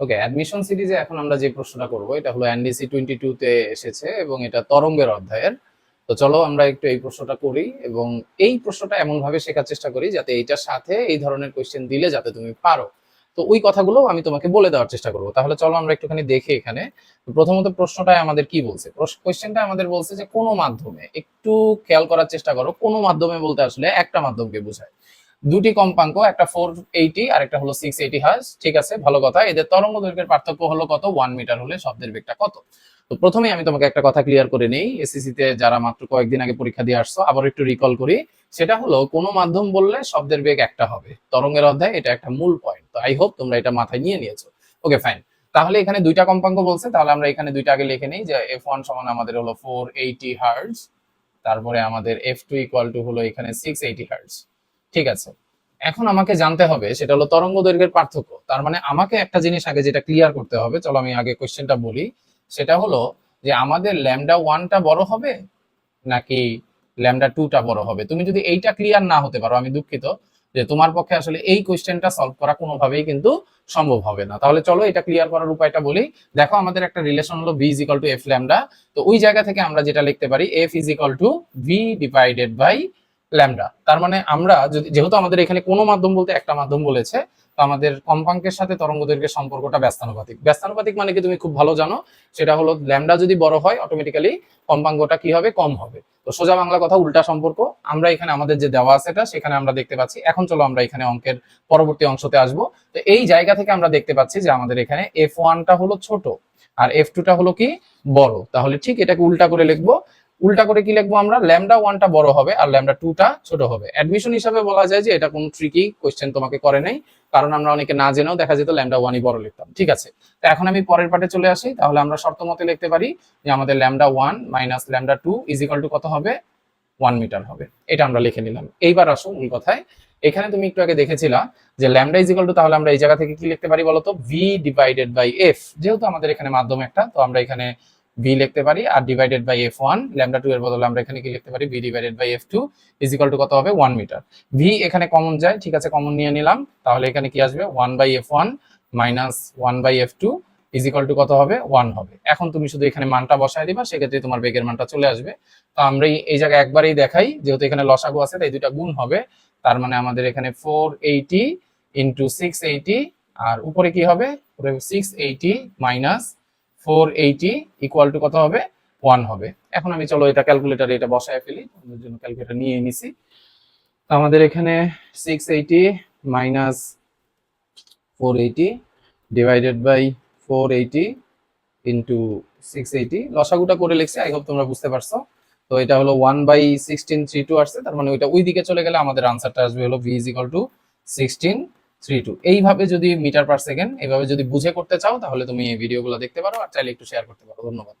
ওকে admission সিরিজে এখন আমরা যে প্রশ্নটা করব, এটা হলো এনডিসি টোয়েন্টি তে এসেছে এবং এটা তরঙ্গের অধ্যায়ের। তো চলো আমরা একটু এই প্রশ্নটা করি এবং এই প্রশ্নটা এমন ভাবে শেখার চেষ্টা করি যাতে এইটার সাথে এই ধরনের কোয়েশ্চেন দিলে যাতে তুমি পারো। তো ওই কথাগুলো আমি তোমাকে বলে দেওয়ার চেষ্টা করব। তাহলে চলো আমরা একটুখানি দেখি এখানে। প্রথমত প্রশ্নটায় আমাদের কি বলছে? কোয়েশ্চেনটা আমাদের বলছে যে কোনো মাধ্যমে একটু খেয়াল করার চেষ্টা করো। কোনো মাধ্যমে বলতে আসলে একটা মাধ্যমকে বোঝায়। দুটি কম্পাঙ্ক, একটা ফোর এইটি আর একটা হলো সিক্স এইটি হার্স ঠিক আছে? ভালো কথা। এদের তরঙ্গ দৈর্ঘ্যের পার্থক্য হলো কত? ওয়ান মিটার হলে শব্দের বেগটা কত? তো প্রথমে আমি তোমাকে একটা কথা ক্লিয়ার করে নেই। এসএসসি তে যারা মাত্র কয়েকদিন আগে পরীক্ষা দিয়ে আসছো, আবার একটু রিকল করি। সেটা হলো, কোনো মাধ্যম বললে শব্দের বেগ একটা হবে। তরঙ্গের অধ্যায় এটা একটা মূল পয়েন্ট তো আই হোপ তোমরা এটা মাথায় নিয়ে নিয়েছো। ওকে ফাইন তাহলে এখানে দুইটা কম্পাঙ্ক বলছে, তাহলে আমরা এখানে দুইটা আগে লিখে নিই যে এফ ওয়ান সমান আমাদের হলো ফোর এইটি হার্জ তারপরে আমাদের এফ টু ইকুয়াল টু হলো এখানে সিক্স এইটি হার্জ ঠিক আছে। এখন আমাকে জানতে হবে, সেটা হলো তরঙ্গ দৈর্ঘ্যের পার্থক্য। তার মানে আমাকে একটা জিনিস আগে যেটা ক্লিয়ার করতে হবে, চলো আমি আগে কোশ্চেনটা বলি, সেটা হলো যে আমাদের ল্যামডা ওয়ানটা বড় হবে নাকি ল্যামডা টুটা বড় হবে? তুমি যদি এইটা ক্লিয়ার না হতে পারো, আমি দুঃখিত, যে তোমার পক্ষে আসলে এই কোশ্চেনটা সলভ করা কোনোভাবেই কিন্তু সম্ভব হবে না। তাহলে চলো এটা ক্লিয়ার করার উপায়টা বলি। দেখো, আমাদের একটা রিলেশন হলো V is to F lambda তো ওই জায়গা থেকে আমরা যেটা লিখতে পারি F is to V divided by lambda. তার মানে আমরা যদি যেহেতু আমাদের এখানে কোনো মাধ্যম বলতে একটা মাধ্যম বলেছে, তো আমাদের কম্পাঙ্কের সাথে তরঙ্গ দৈর্ঘ্যের সম্পর্কটা ব্যস্তানুপাতিক। ব্যস্তানুপাতিক মানে কি তুমি খুব ভালো জানো, সেটা হলো ল্যামডা যদি বড় হয় অটোমেটিক্যালি কম্পাঙ্কটা কি হবে? কম হবে। তো সোজা বাংলা কথা, উল্টা সম্পর্ক। আমরা এখানে আমাদের যে দেওয়া আছে এটা, সেখানে আমরা দেখতে পাচ্ছি। এখন চলো আমরা এখানে অঙ্কের পরবর্তী অংশতে আসব। তো এই জায়গা থেকে আমরা দেখতে পাচ্ছি যে আমাদের এখানে এফ ওয়ানটা হলো ছোট, আর এফ টুটা হলো কি বড়। তাহলে ঠিক এটাকে উল্টা করে লিখব। উল্টা করে কি লিখব আমরা? ল্যামডা ওয়ানটা বড় হবে আর ল্যামডা টুটা ছোট হবে। অ্যাডমিশন হিসাবে বলা যায় যে এটা কোনো ট্রিকি কোয়েশ্চেন তোমাকে করে নাই, কারণ আমরা অনেকে না জেনেও দেখা যেত ল্যামডা ওয়ানই বড় লিখতাম, ঠিক আছে? তো এখন আমি পরের পার্টে চলে আসি, তাহলে আমরা শর্ত মতে লিখতে পারি যে আমাদের lambda one minus lambda two is equal to কত হবে? ওয়ান মিটার হবে। এটা আমরা লিখে নিলাম। এইবার আসো মূল কথায়। এখানে তুমি একটু আগে দেখেছিলা যে ল্যামডা ইজ ইকাল টু তাহলে আমরা এই জায়গা থেকে কি লিখতে পারি বলতো? ভি ডিভাইডেড বাই এফ যেহেতু আমাদের এখানে মাধ্যম একটা, তো আমরা এখানে ভি লিখতে পারি, আর divided by F one lambda two এর বদলে আমরা এখানে কি লিখতে পারি? V divided by F two is equal to কত হবে? ওয়ান মিটার ভি এখানে কমন যায়, ঠিক আছে কমন নিয়ে নিলাম। তাহলে এখানে কি আসবে? One by F one minus one by F two is equal to কত হবে? ওয়ান হবে। এখন তুমি শুধু এখানে মানটা বসায় দিবা, সেক্ষেত্রে তোমার বেগের মানটা চলে আসবে। তো আমরা এই- জায়গায় একবারেই দেখাই, যেহেতু এখানে লসাগু আছে, তাই দুইটা গুণ হবে। তার মানে আমাদের এখানে four eighty into six eighty আর উপরে কি হবে? Six eighty minus four eighty equal to কত হবে? ওয়ান হবে। এখন আমি চলো এটা ক্যালকুলেটারে এটা বসায় ফেলি। তোমাদের জন্য ক্যালকুলেটার নিয়ে নিছি তো আমাদের এখানে six eighty minus four eighty divided by four eighty into six eighty লসাগুটা করে লিখছি আই হোপ তোমরা বুঝতে পারছ। তো এটা হলো one by sixteen three two আসছে। তার মানে ওইটা ওই দিকে চলে গেলে আমাদের আনসারটা আসবে হলো V is equal to sixteen three two এইভাবে যদি মিটার পার সেকেন্ড এইভাবে যদি বুঝে করতে চাও, তাহলে তুমি এই ভিডিওগুলো দেখতে পারো, আর চাইলে একটু শেয়ার করতে পারো। ধন্যবাদ।